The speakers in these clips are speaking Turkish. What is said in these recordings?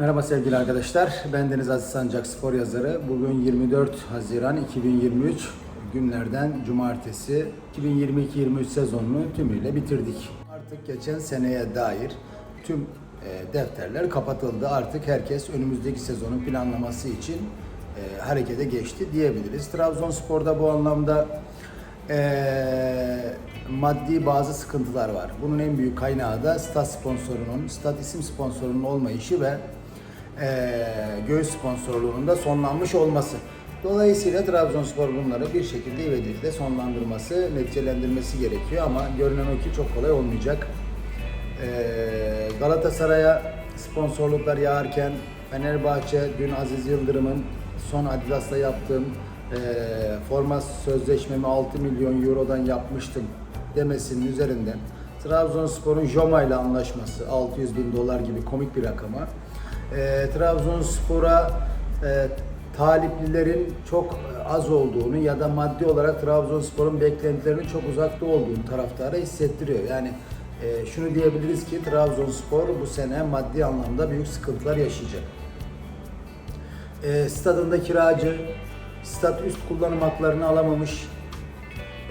Merhaba sevgili arkadaşlar. Ben Deniz Aziz Sancak spor yazarı. Bugün 24 Haziran 2023 günlerden cumartesi 2022-23 sezonunu tümüyle bitirdik. Artık geçen seneye dair tüm e, defterler kapatıldı. Artık herkes önümüzdeki sezonun planlaması için e, harekete geçti diyebiliriz. Trabzonspor'da bu anlamda e, maddi bazı sıkıntılar var. Bunun en büyük kaynağı da stat sponsorunun, stat isim sponsorunun olmayışı ve e, göğüs sponsorluğunun da sonlanmış olması. Dolayısıyla Trabzonspor bunları bir şekilde ivedilikle sonlandırması, neticelendirmesi gerekiyor ama görünen o ki çok kolay olmayacak. Ee, Galatasaray'a sponsorluklar yağarken Fenerbahçe dün Aziz Yıldırım'ın son Adidas'la yaptığım e, forma sözleşmemi 6 milyon eurodan yapmıştım demesinin üzerinden Trabzonspor'un Joma ile anlaşması 600 bin dolar gibi komik bir rakama e, Trabzonspor'a e, taliplilerin çok az olduğunu ya da maddi olarak Trabzonspor'un beklentilerinin çok uzakta olduğunu taraftara hissettiriyor. Yani e, şunu diyebiliriz ki Trabzonspor bu sene maddi anlamda büyük sıkıntılar yaşayacak. E, stadında kiracı, stat üst kullanım haklarını alamamış,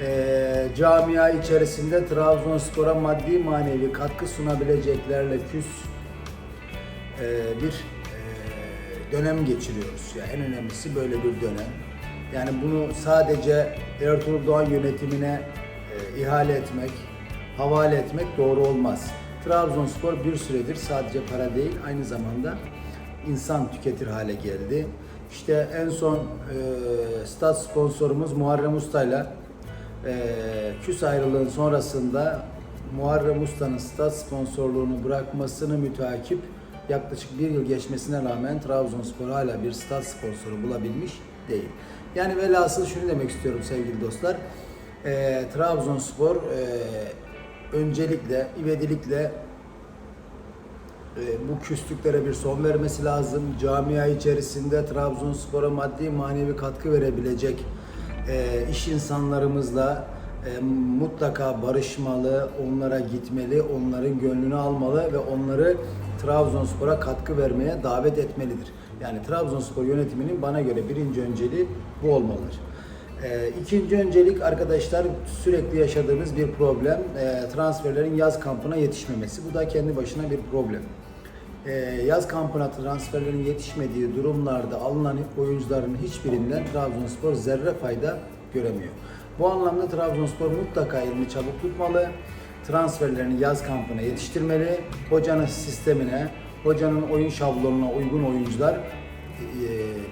e, camia içerisinde Trabzonspor'a maddi manevi katkı sunabileceklerle küs e, bir e, dönem geçiriyoruz. Yani en önemlisi böyle bir dönem. Yani bunu sadece Ertuğrul Doğan yönetimine e, ihale etmek, havale etmek doğru olmaz. Trabzonspor bir süredir sadece para değil aynı zamanda insan tüketir hale geldi. İşte en son e, stat sponsorumuz Muharrem Usta'yla e, küs ayrılığın sonrasında Muharrem Usta'nın stat sponsorluğunu bırakmasını müteakip yaklaşık bir yıl geçmesine rağmen Trabzonspor hala bir stat sponsoru bulabilmiş değil. Yani velhasıl şunu demek istiyorum sevgili dostlar. E, Trabzonspor e, öncelikle, ivedilikle e, bu küslüklere bir son vermesi lazım. Camia içerisinde Trabzonspor'a maddi manevi katkı verebilecek e, iş insanlarımızla e, mutlaka barışmalı, onlara gitmeli, onların gönlünü almalı ve onları Trabzonspor'a katkı vermeye davet etmelidir. Yani Trabzonspor yönetiminin bana göre birinci önceliği bu olmalıdır. E, ikinci öncelik arkadaşlar sürekli yaşadığımız bir problem e, transferlerin yaz kampına yetişmemesi. Bu da kendi başına bir problem. E, yaz kampına transferlerin yetişmediği durumlarda alınan oyuncuların hiçbirinden Trabzonspor zerre fayda göremiyor. Bu anlamda Trabzonspor mutlaka elini çabuk tutmalı. Transferlerini yaz kampına yetiştirmeli. Hocanın sistemine, hocanın oyun şablonuna uygun oyuncular e,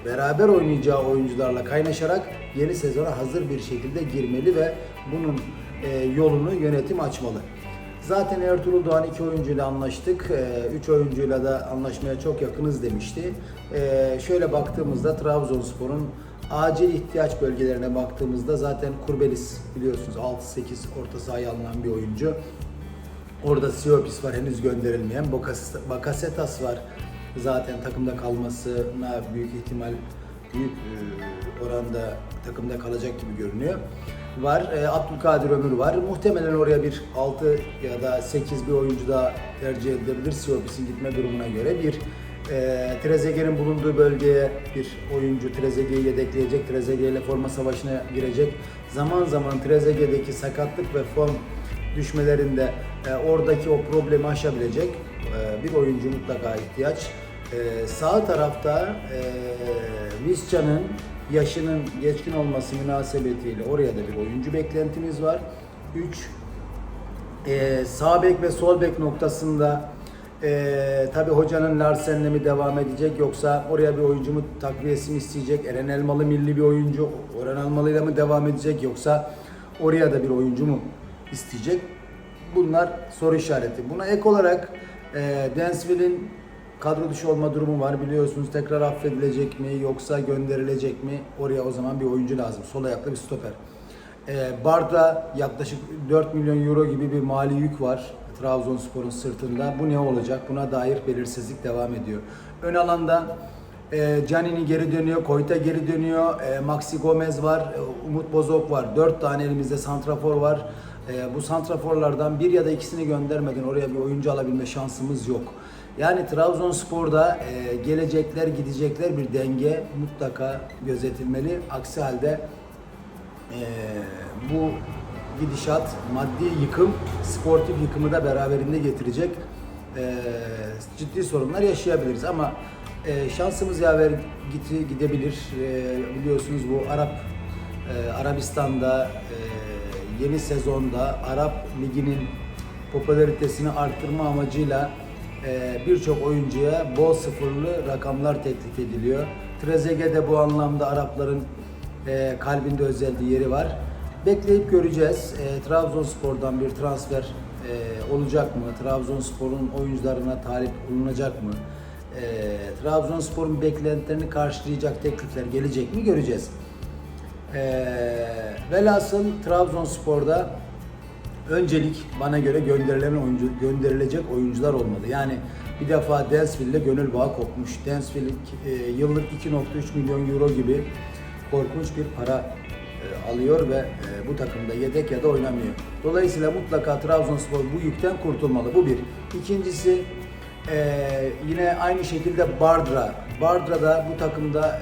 beraber oynayacağı oyuncularla kaynaşarak yeni sezona hazır bir şekilde girmeli ve bunun e, yolunu yönetim açmalı. Zaten Ertuğrul Doğan iki oyuncuyla anlaştık. E, Üç oyuncuyla da anlaşmaya çok yakınız demişti. E, Şöyle baktığımızda Trabzonspor'un acil ihtiyaç bölgelerine baktığımızda zaten Kurbelis biliyorsunuz 6-8 orta sahaya alınan bir oyuncu. Orada Siopis var henüz gönderilmeyen. Bakasetas var. Zaten takımda kalmasına büyük ihtimal büyük e, oranda takımda kalacak gibi görünüyor. Var. E, Abdülkadir Ömür var. Muhtemelen oraya bir 6 ya da 8 bir oyuncu daha tercih edilebilir Siopis'in gitme durumuna göre. Bir e, Trezeguet'in bulunduğu bölgeye bir oyuncu Trezeguet'i yedekleyecek. Trezeguet ile forma savaşına girecek. Zaman zaman Trezeguet'deki sakatlık ve form düşmelerinde e, oradaki o problemi aşabilecek e, bir oyuncu mutlaka ihtiyaç. E, sağ tarafta e, Visca'nın yaşının geçkin olması münasebetiyle oraya da bir oyuncu beklentimiz var. 3 e, sağ bek ve sol bek noktasında e, tabi hocanın Larsen'le mi devam edecek yoksa oraya bir oyuncu mu takviyesi mi isteyecek? Eren Elmalı milli bir oyuncu Orhan Elmalı'yla mı devam edecek yoksa oraya da bir oyuncu mu isteyecek? Bunlar soru işareti. Buna ek olarak e, Densville'in kadro dışı olma durumu var biliyorsunuz. Tekrar affedilecek mi yoksa gönderilecek mi? Oraya o zaman bir oyuncu lazım. Sol ayaklı bir stoper. E, Barda yaklaşık 4 milyon euro gibi bir mali yük var Trabzonspor'un sırtında. Bu ne olacak? Buna dair belirsizlik devam ediyor. Ön alanda e, Canini geri dönüyor, Koyta geri dönüyor, e, Maxi Gomez var, e, Umut Bozok var. 4 tane elimizde santrafor var. E, bu santraforlardan bir ya da ikisini göndermeden oraya bir oyuncu alabilme şansımız yok. Yani Trabzonspor'da e, gelecekler gidecekler bir denge mutlaka gözetilmeli. Aksi halde e, bu gidişat maddi yıkım, sportif yıkımı da beraberinde getirecek e, ciddi sorunlar yaşayabiliriz ama e, şansımız yaver giti gidebilir. E, biliyorsunuz bu Arap e, Arabistan'da e, yeni sezonda Arap Ligi'nin popülaritesini arttırma amacıyla e, birçok oyuncuya bol sıfırlı rakamlar teklif ediliyor. Trezeguet de bu anlamda Arapların e, kalbinde özel bir yeri var. Bekleyip göreceğiz. E, Trabzonspor'dan bir transfer e, olacak mı? Trabzonspor'un oyuncularına talip olunacak mı? E, Trabzonspor'un beklentilerini karşılayacak teklifler gelecek mi? Göreceğiz. E, velhasıl Trabzonspor'da öncelik bana göre gönderilen oyuncu gönderilecek oyuncular olmalı. Yani bir defa Densville'le gönül bağı kopmuş. Densville e, yıllık 2.3 milyon euro gibi korkunç bir para e, alıyor ve e, bu takımda yedek ya da oynamıyor. Dolayısıyla mutlaka Trabzonspor bu yükten kurtulmalı. Bu bir. İkincisi e, yine aynı şekilde Bardra. Bardra da bu takımda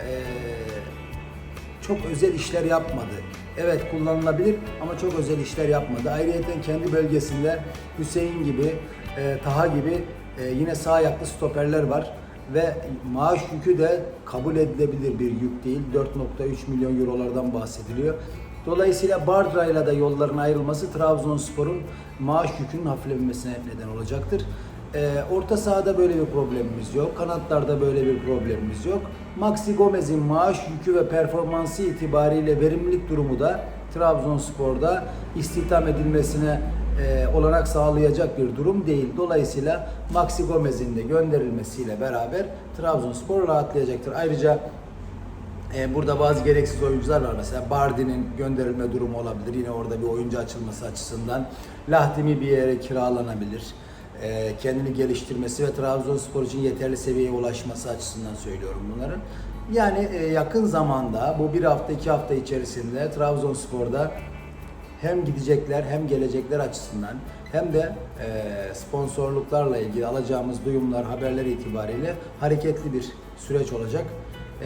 çok özel işler yapmadı. Evet kullanılabilir ama çok özel işler yapmadı. Ayrıca kendi bölgesinde Hüseyin gibi, Taha gibi yine sağ ayaklı stoperler var ve maaş yükü de kabul edilebilir bir yük değil. 4.3 milyon eurolardan bahsediliyor. Dolayısıyla Bardra'yla da yolların ayrılması Trabzonspor'un maaş yükünün hafiflemesine neden olacaktır. Ee, orta sahada böyle bir problemimiz yok. Kanatlarda böyle bir problemimiz yok. Maxi Gomez'in maaş yükü ve performansı itibariyle verimlilik durumu da Trabzonspor'da istihdam edilmesine e, olanak sağlayacak bir durum değil. Dolayısıyla Maxi Gomez'in de gönderilmesiyle beraber Trabzonspor rahatlayacaktır. Ayrıca e, burada bazı gereksiz oyuncular var. Mesela Bardi'nin gönderilme durumu olabilir. Yine orada bir oyuncu açılması açısından. Lahdimi bir yere kiralanabilir. E, kendini geliştirmesi ve Trabzonspor için yeterli seviyeye ulaşması açısından söylüyorum bunları. Yani e, yakın zamanda bu bir hafta iki hafta içerisinde Trabzonspor'da hem gidecekler hem gelecekler açısından hem de e, sponsorluklarla ilgili alacağımız duyumlar, haberler itibariyle hareketli bir süreç olacak.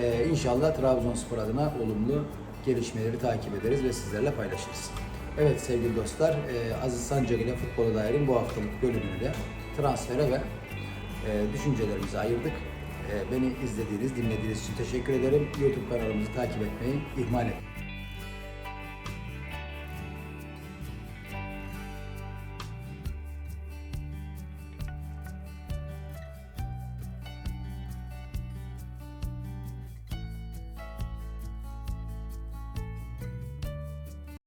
E, inşallah Trabzonspor adına olumlu gelişmeleri takip ederiz ve sizlerle paylaşırız. Evet sevgili dostlar, e, Aziz Sancak ile Futbola Dair'in bu haftalık bölümünü de transfere ve e, düşüncelerimizi ayırdık. E, beni izlediğiniz, dinlediğiniz için teşekkür ederim. YouTube kanalımızı takip etmeyi ihmal etmeyin.